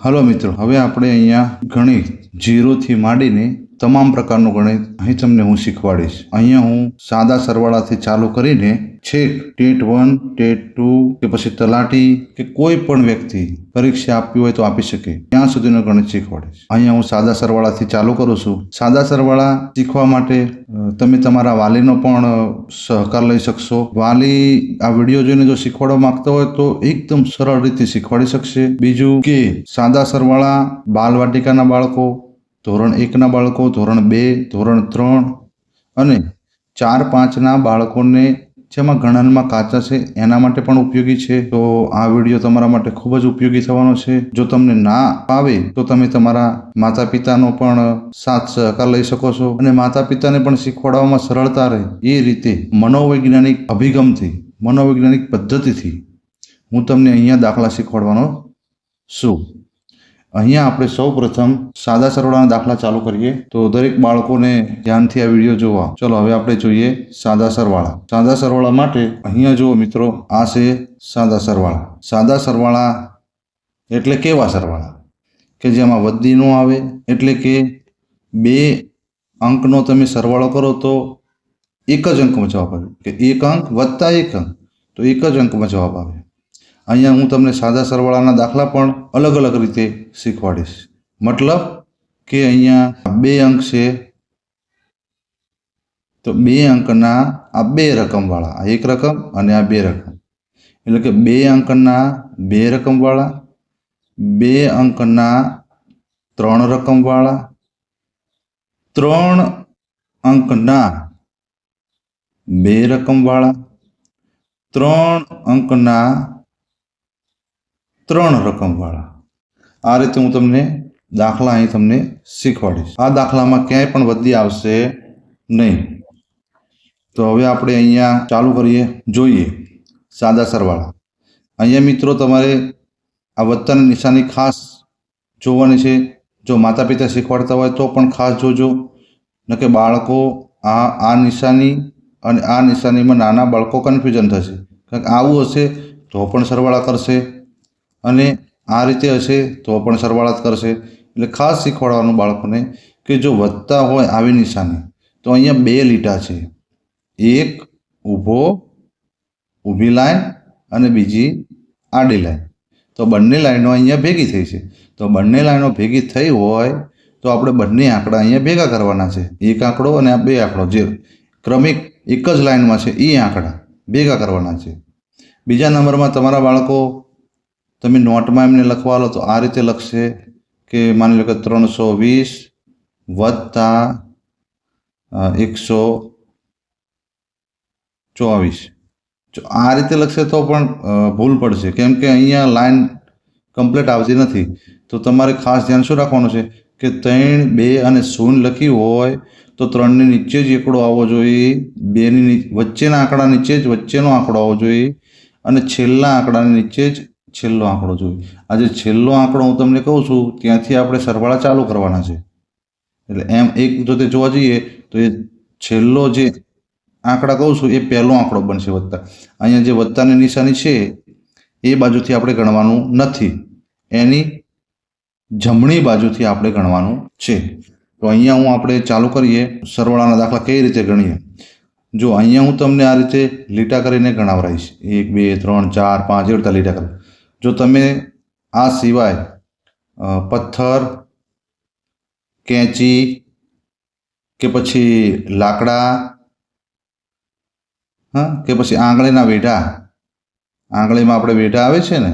Hello મિત્રો હવે આપણે અહીંયા ઘણી જીરોથી માંડીને તમામ પ્રકારનું ગણિત અહીં તમને હું શીખવાડીશ. અહીંયા હું સાદા સરવાળાથી ચાલુ કરીને છેક, ટેટ વન, ટેટ ટુ કે પછી તલાટી કે કોઈ પણ વ્યક્તિ પરીક્ષા આપવી હોય તો આપી શકે. ત્યાં સુધીનું ગણિત શીખવાડીશ. અહીંયા હું સાદા સરવાળાથી ચાલુ કરું છું. સાદા સરવાળા શીખવા માટે તમે તમારા વાલીનો પણ સહકાર લઈ શકશો. વાલી આ વીડિયો જોઈને જો શીખવાડવા માંગતા હોય તો એકદમ સરળ રીતે શીખવાડી શકશે. બીજું કે સાદા સરવાળા બાલવાટિકાના બાળકો ધોરણ એકના બાળકો, ધોરણ બે, ધોરણ ત્રણ અને ચાર પાંચના બાળકોને જેમાં ગણનમાં કાચા છે, એના માટે પણ ઉપયોગી છે. તો આ વીડિયો તમારા માટે ખૂબ જ ઉપયોગી થવાનો છે. જો તમને ના આવે તો તમે તમારા માતા પિતાનો પણ સાથ સહકાર લઈ શકો છો અને માતા પિતાને પણ શીખવાડવામાં સરળતા રહે એ રીતે મનોવૈજ્ઞાનિક અભિગમથી, મનોવૈજ્ઞાનિક પદ્ધતિથી હું તમને અહીંયા દાખલા શીખવાડવાનો છું. અહીંયા આપણે સૌ પ્રથમ સાદા સરવાળાના દાખલા ચાલુ કરીએ. તો દરેક બાળકોને ધ્યાનથી આ વીડિયો જોવા. ચલો, હવે આપણે જોઈએ સાદા સરવાળા. સાદા સરવાળા માટે અહીંયા જુઓ મિત્રો, આ છે સાદા સરવાળા. સાદા સરવાળા એટલે કેવા સરવાળા? કે જેમાં વદ્દી ન આવે, એટલે કે બે અંકનો તમે સરવાળો કરો તો એક જ અંકમાં જવાબ આવે. કે એક અંક વત્તા એક અંક, તો એક જ અંકમાં જવાબ આવે. અહીંયા હું તમને સાદા સરવાળાના દાખલા પણ અલગ અલગ રીતે શીખવાડીશ. મતલબ કે અહીંયા બે અંક છે. તો બે અંકના આ બે રકમવાળા, આ એક રકમ અને આ બે રકમ. એટલે કે બે અંકના બે રકમવાળા, બે અંકના ત્રણ રકમવાળા, ત્રણ અંકના બે રકમવાળા, ત્રણ અંકના ત્રણ રકમવાળા. આ રીતે હું તમને દાખલા અહીં તમને શીખવાડીશ. આ દાખલામાં ક્યાંય પણ વધી આવશે નહીં. તો હવે આપણે અહીંયા ચાલુ કરીએ, જોઈએ. સાદા સરવાળા. અહીંયા મિત્રો તમારે આ વત્તાની નિશાની ખાસ જોવાની છે. જો માતા પિતા શીખવાડતા હોય તો પણ ખાસ જોજો. ન કે બાળકો આ આ નિશાની અને આ નિશાનીમાં નાના બાળકો કન્ફ્યુઝન થશે. કારણ કે આવું હશે તો પણ સરવાળા કરશે. અને આ રીતે હશે તો પણ સરવાળા જ કરશે. એટલે ખાસ શીખવાડવાનું બાળકોને કે જો વધતા હોય આવી નિશાની, તો અહીંયા બે લીટા છે. એક ઊભો, ઊભી લાઈન અને બીજી આડી લાઈન. તો બંને લાઈનો અહીંયા ભેગી થઈ છે. તો બંને લાઈનો ભેગી થઈ હોય તો આપણે બંને આંકડા અહીંયા ભેગા કરવાના છે. એક આંકડો અને આ બે આંકડો જે ક્રમિક એક જ લાઈનમાં છે એ આંકડા ભેગા કરવાના છે. બીજા નંબરમાં તમારા બાળકો તમે નોટમાં એમને લખવા લો તો આ રીતે લખશે કે માની લો કે ત્રણસો વીસ વત્તા એકસો ચોવીસ. જો આ રીતે લખશે તો પણ ભૂલ પડશે. કેમ કે અહીંયા લાઈન કમ્પ્લીટ આવતી નથી. તો તમારે ખાસ ધ્યાન શું રાખવાનું છે? કે ત્રણ, બે અને શૂન્ય લખ્યું હોય તો ત્રણની નીચે જ એકડો આવવો જોઈએ. બેની વચ્ચેના આંકડા નીચે જ વચ્ચેનો આંકડો આવવો જોઈએ. અને છેલ્લા આંકડાની નીચે જ છેલ્લો આંકડો જોઈએ આ જે છેલ્લો આંકડો હું તમને કહું છું, ત્યાંથી આપણે સરવાળા ચાલુ કરવાના છે. એટલે એમ એક જો તે જોવા જઈએ, તો એ છેલ્લો જે આંકડા કહું છું, એ પહેલો આંકડો બનશે વત્તા. અહીંયા જે વત્તાની નિશાની છે, એ બાજુથી આપણે ગણવાનું નથી. એની જમણી બાજુથી આપણે ગણવાનું છે. તો અહીંયા હું આપણે ચાલુ કરીએ, સરવાળાના દાખલા કઈ રીતે ગણીએ? જો અહીંયા હું તમને આ રીતે લીટા કરીને ગણાવરાઈશ. એક, બે, ત્રણ, ચાર, પાંચ, એવી રીતે લીટા કરી. જો તમે આ સિવાય પથ્થર, કેંચી કે પછી લાકડા, હા, કે પછી આંગળીના વેઢા, આંગળીમાં આપણે વેઢા આવે છે ને,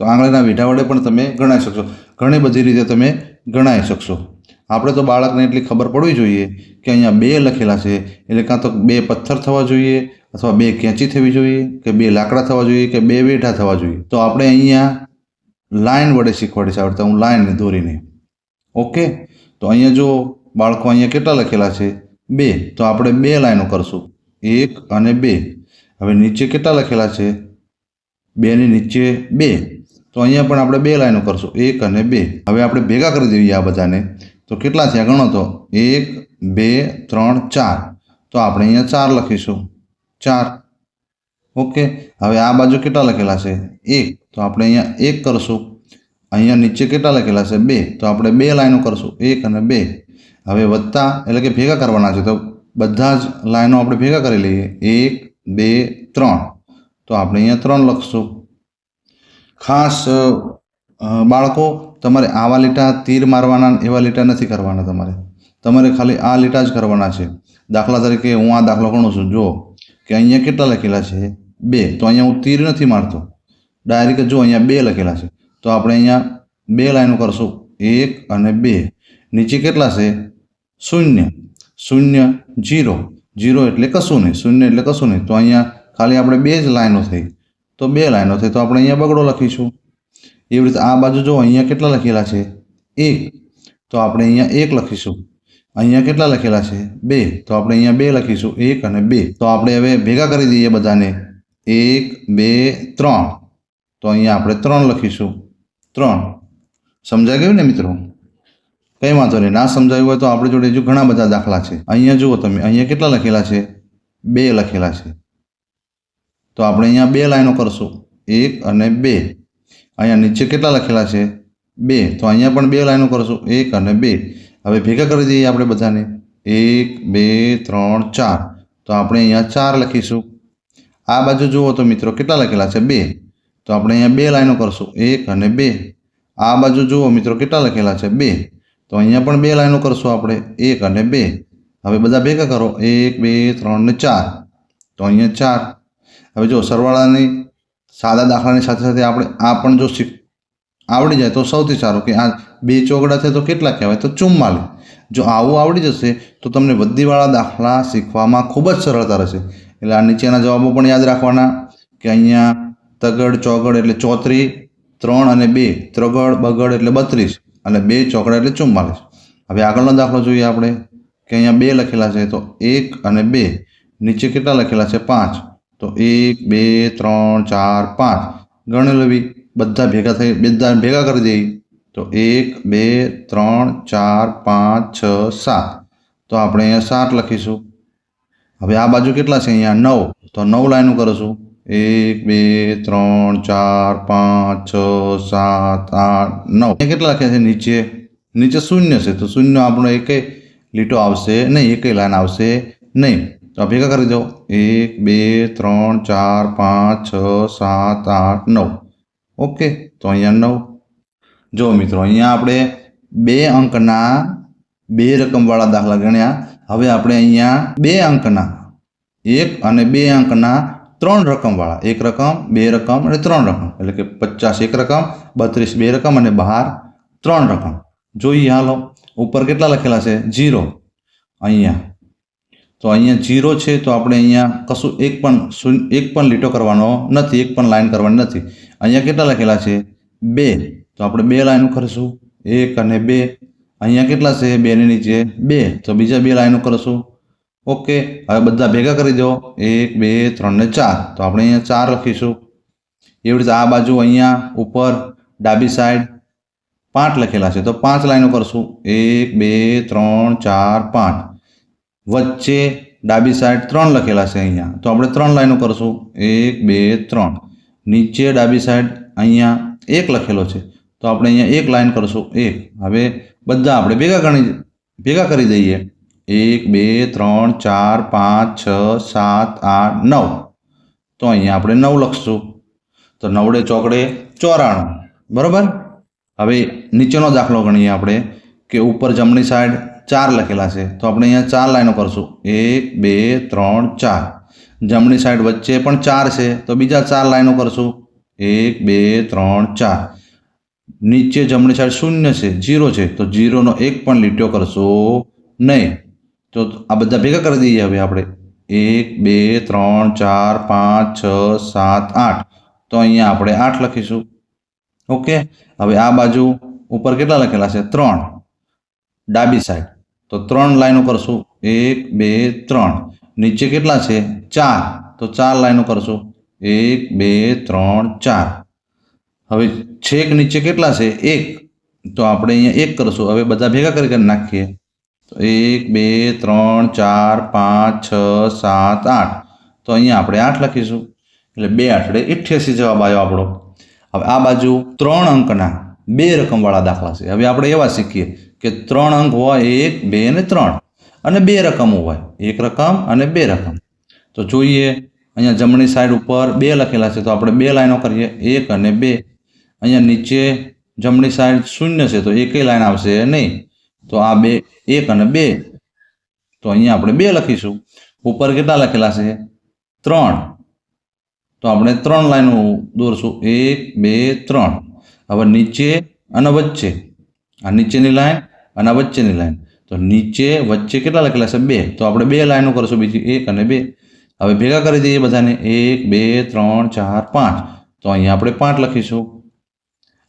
તો આંગળીના વેઢા વડે પણ તમે ગણાવી શકશો. ઘણી બધી રીતે તમે ગણાવી શકશો. આપણે તો બાળકને એટલી ખબર પડવી જોઈએ કે અહીંયા બે લખેલા છે, એટલે કાં તો બે પથ્થર થવા જોઈએ અથવા બે કેંચી થવી જોઈએ કે બે લાકડા થવા જોઈએ કે બે વેઢા થવા જોઈએ. તો આપણે અહીંયા લાઈન વડે શીખવાડીશ આવડતા હું લાઈન દોરીને. ઓકે? તો અહીંયા જો બાળકો અહીંયા કેટલા લખેલા છે? બે. તો આપણે બે લાઈનો કરશું. એક અને બે. હવે નીચે કેટલા લખેલા છે? બેની નીચે બે. તો અહીંયા પણ આપણે બે લાઈનો કરશું. એક અને બે. હવે આપણે ભેગા કરી દઈએ આ બધાને. તો કેટલા થયા? ગણો તો. એક, બે, ત્રણ, ચાર. તો આપણે અહીંયા ચાર લખીશું. ચાર. ઓકે, હવે આ બાજુ કેટલા લખેલા છે? એક. તો આપણે અહીંયા એક કરશું. અહીંયા નીચે કેટલા લખેલા છે? બે. તો આપણે બે લાઈનો કરશું. એક અને બે. હવે વત્તા એટલે કે ભેગા કરવાના છે. તો બધા જ લાઈનો આપણે ભેગા કરી લઈએ. એક, બે, ત્રણ. તો આપણે અહીંયા ત્રણ લખશું. ખાસ બાળકો, તમારે આવા લીટા તીર મારવાના એવા લીટા નથી કરવાના તમારે. તમારે ખાલી આ લીટા જ કરવાના છે. દાખલા તરીકે હું આ દાખલો ગણું છું. જો કે અહીંયા કેટલા લખેલા છે? બે. તો અહીંયા હું તીર નથી મારતો. ડાયરેક્ટ જો અહીંયા બે લખેલા છે, તો આપણે અહીંયા બે લાઈનો કરશું. એક અને બે. નીચે કેટલા છે? શૂન્ય. શૂન્ય જીરો. જીરો એટલે કશું નહીં શૂન્ય એટલે કશું નહીં તો અહીંયા ખાલી આપણે બે જ લાઈનો થઈ. તો બે લાઈનો થઈ. તો આપણે અહીંયા બગડો લખીશું. એવી રીતે આ બાજુ જો અહીંયા કેટલા લખેલા છે? એક. તો આપણે અહીંયા એક લખીશું. અહીંયા કેટલા લખેલા છે? બે. તો આપણે અહીંયા બે લખીશું. એક અને બે. તો આપણે હવે ભેગા કરી દઈએ બધાને. એક, બે, ત્રણ. તો અહીંયા આપણે ત્રણ લખીશું. ત્રણ. સમજાઈ ગયું ને મિત્રો? કંઈ વાંધો નહીં. ના સમજાયું હોય તો આપણી જોડે હજુ ઘણા બધા દાખલા છે. અહીંયા જુઓ તમે. અહીંયા કેટલા લખેલા છે? બે લખેલા છે. તો આપણે અહીંયા બે લાઈનો કરશું. એક અને બે. અહીંયા નીચે કેટલા લખેલા છે? બે. તો અહીંયા પણ બે લાઈનો કરશું. એક અને બે. હવે ભેગા કરી દઈએ આપણે બધાને. એક, બે, ત્રણ, ચાર. તો આપણે અહીંયા ચાર લખીશું. આ બાજુ જુઓ તો મિત્રો કેટલા લખેલા છે? બે. તો આપણે અહીંયા બે લાઈનો કરશું. એક અને બે. આ બાજુ જુઓ મિત્રો કેટલા લખેલા છે? બે. તો અહીંયા પણ બે લાઈનો કરશું આપણે. એક અને બે. હવે બધા ભેગા કરો. એક, બે, ત્રણ ને ચાર. તો અહીંયા ચાર. હવે જો સરવાળાની સાદા દાખલાની સાથે સાથે આપણે આ પણ જો શીખ આવડી જાય તો સૌથી સારું કે આ બે ચોગડા છે તો કેટલા કહેવાય? તો ચુમ્માલીસ. જો આવું આવડી જશે તો તમને બધીવાળા દાખલા શીખવામાં ખૂબ જ સરળતા રહેશે. એટલે આ નીચેના જવાબો પણ યાદ રાખવાના કે અહીંયા તગડ, ચોગડ એટલે ચોત્રી ત્રણ અને બે. ત્રગડ, બગડ એટલે બત્રીસ અને બે ચોકડા એટલે ચુમ્માલીસ. હવે આગળનો દાખલો જોઈએ આપણે કે અહીંયા બે લખેલા છે તો એક અને બે. નીચે કેટલા લખેલા છે? પાંચ. તો એક, બે, ત્રણ, ચાર, પાંચ. ગણી લેવી. બધા ભેગા થઈ બધા ભેગા કરી દઈએ તો એક, બે, ત્રણ, ચાર, પાંચ, છ, સાત. તો આપણે અહીંયા સાત લખીશું. હવે આ બાજુ કેટલા છે અહીંયા? નવ. તો નવ લાઈનો કરીશું એક, બે, ત્રણ, ચાર, પાંચ, છ, સાત, આઠ, નવ. કેટલા લખ્યા છે? નીચે. નીચે શૂન્ય છે. તો શૂન્ય આપણો એકેય લીટો આવશે નહીં. એકેય લાઈન આવશે નહીં. તો ભેગા કરી દો. એક, બે, ત્રણ, ચાર, પાંચ, છ, સાત, આઠ, નવ. ઓકે, તો અહીંયા નવ. જો મિત્રો, અહીંયા આપણે બે અંકના બે રકમવાળા દાખલા ગણ્યા. હવે આપણે અહીંયા બે અંકના એક અને બે અંકના ત્રણ રકમવાળા. એક રકમ, બે રકમ અને ત્રણ રકમ. એટલે કે પચાસ એક રકમ, બત્રીસ બે રકમ અને બહાર ત્રણ રકમ. જોઈએ હાલો, ઉપર કેટલા લખેલા છે? જીરો અહીંયા. તો અહીંયા જીરો છે તો આપણે અહીંયા કશું એક પણ એક પણ લીટો કરવાનો નથી, એક પણ લાઈન કરવાની નથી. અહીંયા કેટલા લખેલા છે? બે. તો આપણે બે લાઈનો કરીશું. એક અને બે. અહીંયા કેટલા છે? બેની નીચે બે. તો બીજા બે લાઈનો કરીશું. ઓકે. હવે બધા ભેગા કરી દો. એક, બે, ત્રણ ને ચાર. તો આપણે અહીંયા ચાર લખીશું. એવી રીતે આ બાજુ અહીંયા ઉપર ડાબી સાઈડ પાંચ લખેલા છે. તો પાંચ લાઈનો કરશું. એક, બે, ત્રણ, ચાર, પાંચ. વચ્ચે ડાબી સાઈડ ત્રણ લખેલા છે અહીંયા. તો આપણે ત્રણ લાઈનો કરશું. એક, બે, ત્રણ. નીચે ડાબી સાઈડ અહીંયા એક લખેલો છે. તો આપણે અહીંયા એક લાઈન કરશું. એક. હવે બધા આપણે ભેગા ગણી, ભેગા કરી દઈએ. એક, બે, ત્રણ, ચાર, પાંચ, છ, સાત, આઠ, નવ. તો અહીંયા આપણે નવ લખશું. તો નવડે ચોકડે ચોરાણું. બરાબર? હવે નીચેનો દાખલો ગણીએ આપણે કે ઉપર જમણી સાઈડ ચાર લખેલા છે. તો આપણે અહીંયા ચાર લાઈનો કરશું. એક, બે, ત્રણ, ચાર. જમણી સાઈડ વચ્ચે પણ ચાર છે. તો બીજા ચાર લાઈનો કરશું. એક, બે, ત્રણ, ચાર. નીચે જમણી સાઈડ શૂન્ય છે. જીરો છે. તો જીરોનો એક પણ લીટીઓ કરશો નહીં. તો આ બધા ભેગા કરી દઈએ હવે આપણે. એક, બે, ત્રણ, ચાર, પાંચ, છ, સાત, આઠ. તો અહીંયા આપણે આઠ લખીશું. ઓકે? હવે આ બાજુ ઉપર કેટલા લખેલા છે? ત્રણ. ડાબી સાઈડ. તો ત્રણ લાઈનો કરશું. એક, બે, ત્રણ. નીચે કેટલા છે? ચાર. તો ચાર લાઈનો કરશું. એક, બે, ત્રણ, ચાર. હવે છેક નીચે કેટલા છે? એક. તો આપણે અહીંયા એક કરશું. હવે બધા ભેગા કરી નાખીએ. તો એક, બે, ત્રણ, ચાર, પાંચ, છ, સાત, આઠ. તો અહીંયા આપણે આઠ લખીશું. એટલે બે આઠડે અઠ્યાસી જવાબ આવ્યો આપણો. હવે આ બાજુ ત્રણ અંકના બે રકમવાળા દાખલા છે. હવે આપણે એવા શીખીએ કે ત્રણ અંક હોય એક, બે અને ત્રણ. અને બે રકમો હોય. એક રકમ અને બે રકમ. તો જોઈએ, અહીંયા જમણી સાઈડ ઉપર બે લખેલા છે, તો આપણે બે લાઈનો કરીએ. એક અને બે. અહીંયા નીચે જમણી સાઈડ શૂન્ય છે, તો એકેય લાઈન આવશે નહીં. તો આ બે, એક અને બે. તો અહીંયા આપણે બે લખીશું. ઉપર કેટલા લખેલા છે? ત્રણ. તો આપણે ત્રણ લાઈનો દોરશું. એક, બે, ત્રણ. હવે નીચે અને વચ્ચે. આ નીચેની લાઈન અને આ વચ્ચેની લાઈન. તો નીચે, વચ્ચે કેટલા લખેલા છે? બે. તો આપણે બે લાઈનો કરશું, બીજી એક અને બે. હવે ભેગા કરી દઈએ બધાને. એક, બે, ત્રણ, ચાર, પાંચ. તો અહીંયા આપણે પાંચ લખીશું.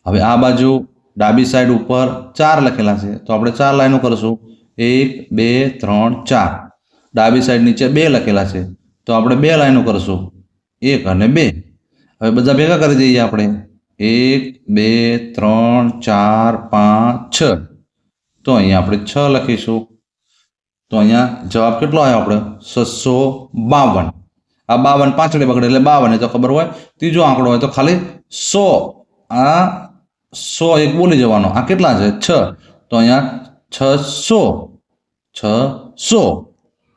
હવે આ બાજુ ડાબી સાઈડ ઉપર ચાર લખેલા છે. તો આપણે ચાર લાઈનો કરશું. એક, બે, ત્રણ, ચાર. ડાબી સાઈડ નીચે બે લખેલા છે. તો આપણે બે લાઈનો કરશું. એક અને બે. હવે બધા ભેગા કરી દઈએ આપણે. એક, બે, ત્રણ, ચાર, પાંચ, છ. તો અહીંયા આપણે છ લખીશું. તો અહીંયા જવાબ કેટલો આવ્યો આપણે? છસો બાવન. આ બાવન પાંચડે બગડે એટલે બાવન તો ખબર હોય. ત્રીજો આંકડો હોય તો ખાલી સો. આ સો એક બોલી જવાનો. આ કેટલા છે? છ. તો અહીંયા છસો. છસો.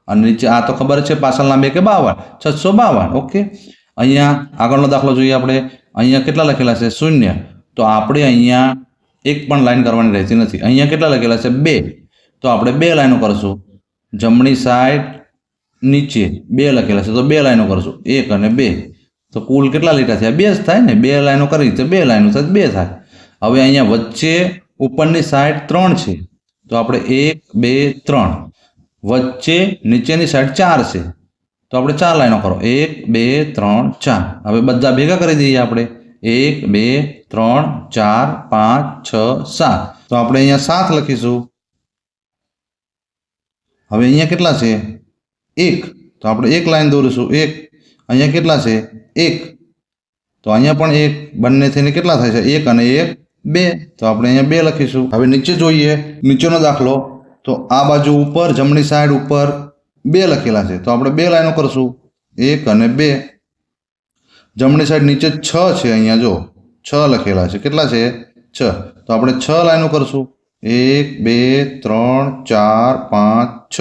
અને નીચે આ તો ખબર છે પાછળના બે કે બાવન. છસો બાવન. ઓકે. અહીંયા આગળનો દાખલો જોઈએ આપણે. અહીંયા કેટલા લખેલા છે? શૂન્ય. તો આપણે અહીંયા એક પણ લાઈન કરવાની રહેતી નથી. અહીંયા કેટલા લખેલા છે? બે. તો આપણે બે લાઈનો કરશું. જમણી સાઈડ નીચે બે લખેલા છે. તો બે લાઈનો કરશું. એક અને બે. તો કુલ કેટલા લીટા થયા? બે જ થાય ને? બે લાઈનો કરી તો બે લાઈનો થાય બે થાય. હવે અહીંયા વચ્ચે ઉપરની સાઈડ ત્રણ છે. તો આપણે એક, બે, ત્રણ. વચ્ચે નીચેની સાઈડ ચાર છે. તો આપણે ચાર લાઈનો કરો. એક, બે, ત્રણ, ચાર. હવે બધા ભેગા કરી દઈએ આપણે. એક, બે, ત્રણ, ચાર, પાંચ, છ, સાત. તો આપણે અહીંયા સાત લખીશું. હવે અહીંયા કેટલા છે? એક. તો આપણે એક લાઈન દોરીશું. એક. અહીંયા કેટલા છે? એક. તો અહીંયા પણ એક. બંને થઈને કેટલા થાય છે? એક અને એક, બે. તો આપણે અહીંયા બે લખીશું. હવે નીચે જોઈએ. નીચેનો દાખલો. તો આ બાજુ ઉપર, જમણી સાઈડ ઉપર બે લખેલા છે. તો આપણે બે લાઈનો કરશું. એક અને બે. જમણી સાઈડ નીચે છ છે અહીંયા, જો. છ લખેલા છે. કેટલા છે? છ. તો આપણે છ લાઈનો કરશું. એક, બે, ત્રણ, ચાર, પાંચ, છ.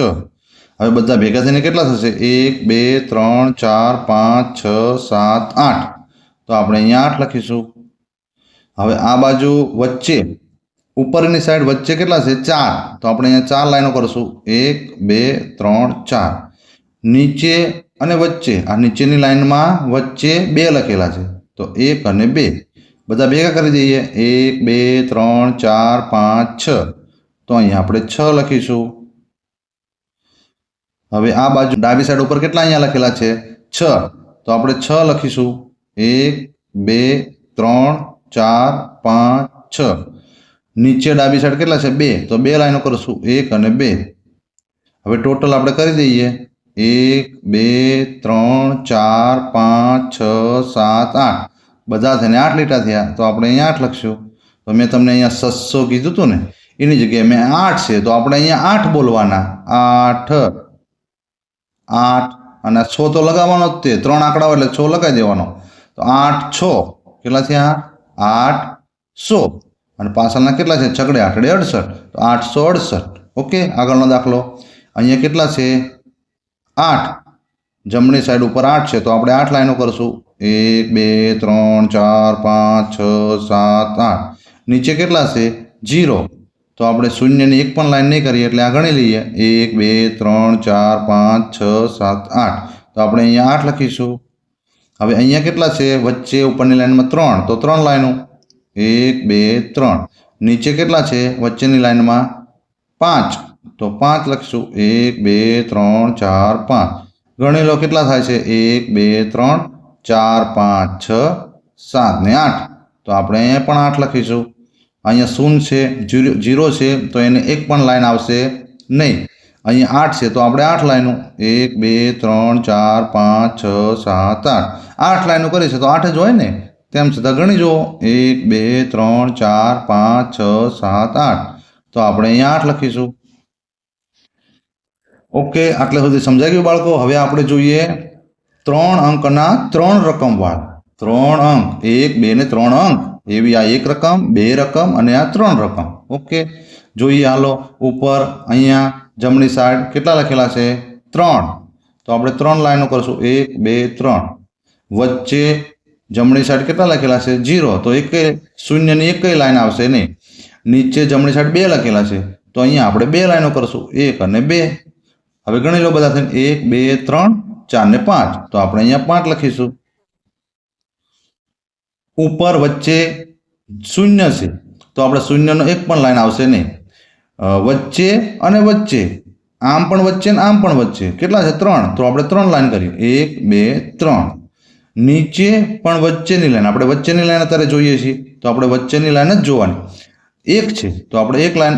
હવે બધા ભેગા થઈને કેટલા થશે? એક, બે, ત્રણ, ચાર, પાંચ, છ, સાત, આઠ. તો આપણે અહીંયા આઠ લખીશું. હવે આ બાજુ વચ્ચે ઉપરની સાઈડ વચ્ચે કેટલા છે? ચાર. તો આપણે અહીંયા ચાર લાઈનો કરશું. એક, બે, ત્રણ, ચાર. નીચે અને વચ્ચે. આ નીચેની લાઈનમાં વચ્ચે બે લખેલા છે. તો એક અને બે. બધા ભેગા કરી દઈએ. એક, બે, ત્રણ, ચાર, પાંચ, છ. તો અહીંયા આપણે છ લખીશું. હવે આ બાજુ ડાબી સાઈડ ઉપર કેટલા અહીંયા લખેલા છે? છ. તો આપણે છ લખીશું. એક, બે, ત્રણ, ચાર, પાંચ, છ. નીચે ડાબી સાઈડ કેટલા છે? બે. તો બે લાઈનો કરશું. એક અને બે. હવે ટોટલ આપણે કરી દઈએ. એક, બે, ત્રણ, ચાર, પાંચ, છ, સાત, આઠ. બધા થઈને આઠ લીટા થયા. તો આપણે અહીંયા આઠ લખશું. તો મેં તમને અહીંયા સસ્સો કીધું હતું ને, એની જગ્યાએ મેં આઠ છે. તો આપણે અહીંયા આઠ બોલવાના. આઠ આઠ અને છ તો લગાવવાનો જ તે. ત્રણ આંકડા હોય એટલે છ લગાવી દેવાનો. તો આઠ, છ. કેટલા થયા? આઠ, સો. અને પાછળના કેટલા છે? છગડે આઠડે અડસઠ. તો આઠસો અડસઠ. ઓકે, આગળનો દાખલો. અહીંયા કેટલા છે? આઠ. જમણી સાઈડ ઉપર આઠ છે. તો આપણે આઠ લાઈનો કરશું. એક, બે, ત્રણ, ચાર, પાંચ, છ, સાત, આઠ. નીચે કેટલા છે? જીરો તો આપણે શૂન્યની એક પણ લાઈન નહીં કરીએ એટલે આ ગણી લઈએ. એક, બે, ત્રણ, ચાર, પાંચ, છ, સાત, આઠ. તો આપણે અહીંયા આઠ લખીશું. હવે અહીંયા કેટલા છે? વચ્ચે ઉપરની લાઈનમાં ત્રણ. તો ત્રણ લાઈનો. એક, બે, ત્રણ. નીચે કેટલા છે? વચ્ચેની લાઈનમાં પાંચ. તો પાંચ લખીશું. એક, બે, ત્રણ, ચાર, પાંચ. ગણી લો કેટલા થાય છે? એક, બે, ત્રણ, ચાર, પાંચ, છ, સાત ને આઠ. તો આપણે પણ આઠ લખીશું. અહીંયા શૂન્ય છે, જીરો જીરો છે, તો એને એક પણ લાઇન આવશે નહીં. અહીંયા આઠ છે, તો આપણે આઠ લાઈનો. એક, બે, ત્રણ, ચાર, પાંચ, છ, સાત, આઠ. આઠ લાઈનો કરી છે, તો આઠ જ હોય ને? તેમ છતાં ગણી જુઓ, એક, બે, ત્રણ, ચાર, પાંચ, છ, સાત, આઠ. તો આપણે અહીંયા આઠ લખીશું. ઓકે આટલે સુધી સમજાઈ ગયું બાળકો? હવે આપણે જોઈએ ત્રણ અંકના ત્રણ રકમવાળા ત્રણ અંક. એક, બે ને ત્રણ અંક. એવી આ એક રકમ, બે રકમ અને આ ત્રણ રકમ. ઓકે જોઈએ હાલો. ઉપર અહીંયા જમણી સાઈડ કેટલા લખેલા છે? ત્રણ. તો આપણે ત્રણ લાઈનો કરશું. એક, બે, ત્રણ. વચ્ચે જમણી સાઈડ કેટલા લખેલા છે? જીરો તો એક શૂન્યની એક લાઈન આવશે નહીં. નીચે જમણી સાઈડ બે લખેલા છે. તો અહીંયા આપણે બે લાઈનો કરશું. એક અને બે. હવે ગણી લો બધા થઈને. એક, બે, ત્રણ, ચાર ને પાંચ. તો આપણે અહીંયા પાંચ લખીશું. ઉપર વચ્ચે શૂન્ય છે. તો આપણે શૂન્યનો એક પણ લાઈન આવશે નહીં. વચ્ચે અને વચ્ચે. આમ પણ વચ્ચે ને આમ પણ વચ્ચે. કેટલા છે? ત્રણ. તો આપણે ત્રણ લાઈન કરીએ. એક, બે, ત્રણ. નીચે પણ વચ્ચેની લાઈન. આપણે વચ્ચેની લાઈન અત્યારે જોઈએ છીએ, તો આપણે વચ્ચેની લાઈન જ જોવાની. એક છે, તો આપણે એક લાઈન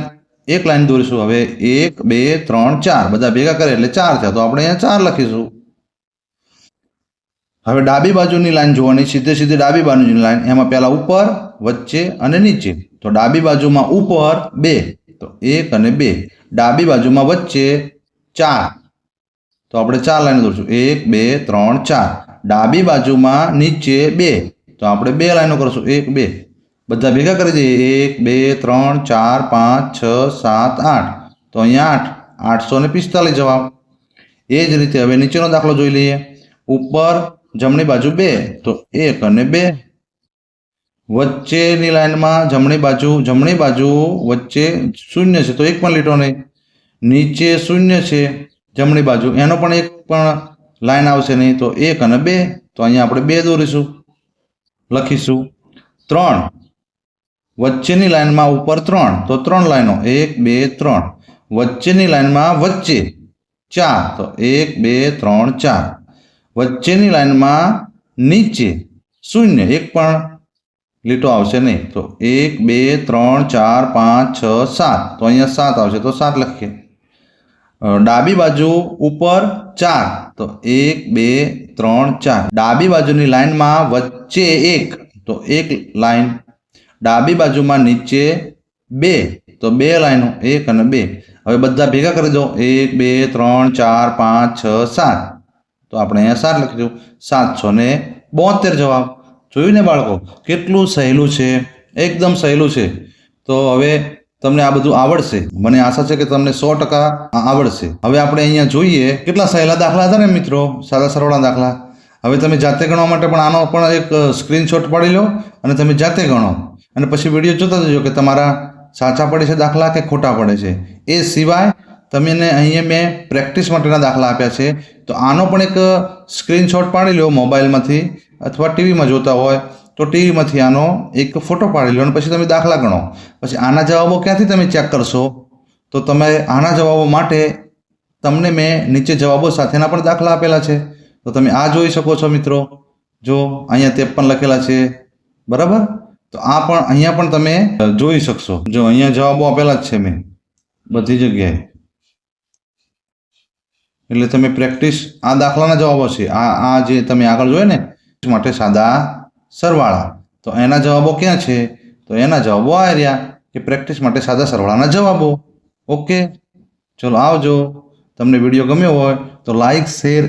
એક લાઈન દોરીશું. હવે એક, બે, ત્રણ, ચાર. બધા ભેગા કરે એટલે ચાર થયા. તો આપણે અહીંયા ચાર લખીશું. હવે ડાબી બાજુની લાઈન જોવાની, સીધે સીધી ડાબી બાજુની લાઈન. એમાં પહેલાં ઉપર, વચ્ચે અને નીચે. તો ડાબી બાજુમાં ઉપર બે, તો એક અને બે. ડાબી બાજુમાં વચ્ચે ચાર. તો આપણે ચાર લાઈન દોરશું. એક, બે, ત્રણ, ચાર. ડાબી બાજુમાં નીચે બે. તો આપણે બે લાઈનો કરશું. એક, બે. બધા ભેગા કરી દઈએ. એક, બે, ત્રણ, ચાર, પાંચ, છ, સાત, આઠ. તો અહીંયા આઠ. આઠસો ને પિસ્તાલીસ જવાબ. એ જ રીતે હવે નીચેનો દાખલો જોઈ લઈએ. ઉપર જમણી બાજુ બે. તો એક અને બે. વચ્ચેની લાઈનમાં જમણી બાજુ જમણી બાજુ વચ્ચે શૂન્ય છે. તો એક પણ લીટો નહીં. નીચે શૂન્ય છે. જમણી બાજુ. એનો પણ એક પણ લાઈન આવશે નહીં તો એક અને બે, તો અહીંયા આપણે બે દોરીશું. લખીશું. ત્રણ. વચ્ચેની લાઈનમાં ઉપર ત્રણ, તો ત્રણ લાઈનો. એક, બે, ત્રણ. વચ્ચેની લાઈનમાં વચ્ચે ચાર, તો એક, બે, ત્રણ, ચાર. વચ્ચેની લાઈનમાં નીચે શૂન્ય, એક પણ લીટો આવશે નહીં. તો એક, બે, ત્રણ, ચાર, પાંચ, છ, સાત. તો અહીંયા સાત આવશે, તો સાત લખીએ. ડાબી બાજુ ઉપર ચાર. તો એક, બે, ત્રણ, ચાર. ડાબી બાજુની લાઇનમાં વચ્ચે એક. તો એક લાઈન ડાબી બાજુમાં નીચે બે. તો બે લાઈનો એક અને બે. હવે બધા ભેગા કરી દો. એક, બે, ત્રણ, ચાર, પાંચ, છ, સાત. તો આપણે અહીંયા સાત લખીશું સાતસો ને બોતેર જવાબ. જોયું ને બાળકો? કેટલું સહેલું છે. એકદમ સહેલું છે. તો હવે તમને આ બધું આવડશે. મને આશા છે કે તમને સો ટકા આવડશે. હવે આપણે અહીંયા જોઈએ કેટલા સહેલા દાખલા હતા ને મિત્રો? સાદા સરવાળા દાખલા. હવે તમે જાતે ગણવા માટે પણ આનો પણ એક સ્ક્રીનશોટ પાડી લો અને તમે જાતે ગણો. અને પછી વીડિયો જોતા જજો કે તમારા સાચા પડે છે દાખલા કે ખોટા પડે છે. એ સિવાય તમને અહીંયા મેં પ્રેક્ટિસ માટેના દાખલા આપ્યા છે. તો આનો પણ એક સ્ક્રીનશોટ પાડી લો મોબાઈલમાંથી અથવા ટીવીમાં જોતા હોય. તો ટીવીમાંથી આનો એક ફોટો પાડી લો અને પછી તમે દાખલા ગણો. પછી આના જવાબો ક્યાંથી તમે ચેક કરશો? તો તમે આના જવાબો માટે તમને મેં નીચે જવાબો સાથેના પણ દાખલા આપેલા છે. તો તમે આ જોઈ શકો છો મિત્રો. જો અહીંયા ત્રેપન લખેલા છે. બરાબર? તો આ પણ અહીંયા પણ તમે જોઈ શકશો. જો અહીંયા જવાબો આપેલા જ છે મેં. બધી જગ્યાએ. એટલે તમે પ્રેક્ટિસ આ દાખલાના જવાબો છે. આ આ જે તમે આગળ જોયે ને, માટે સાદા સરવાળા. તો એના જવાબો ક્યાં છે? તો એના જવાબો આ રહ્યા કે પ્રેક્ટિસ માટે સાદા સરવાળાના જવાબો. ઓકે ચલો આવજો. તમને વીડિયો ગમ્યો હોય તો લાઈક શેર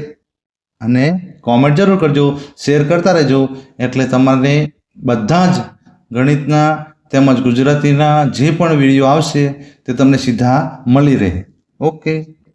અને કોમેન્ટ જરૂર કરજો. શેર કરતા રહેજો. એટલે તમારે બધા જ ગણિતના તેમજ ગુજરાતીના જે પણ વીડિયો આવશે તે તમને સીધા મળી રહે. ઓકે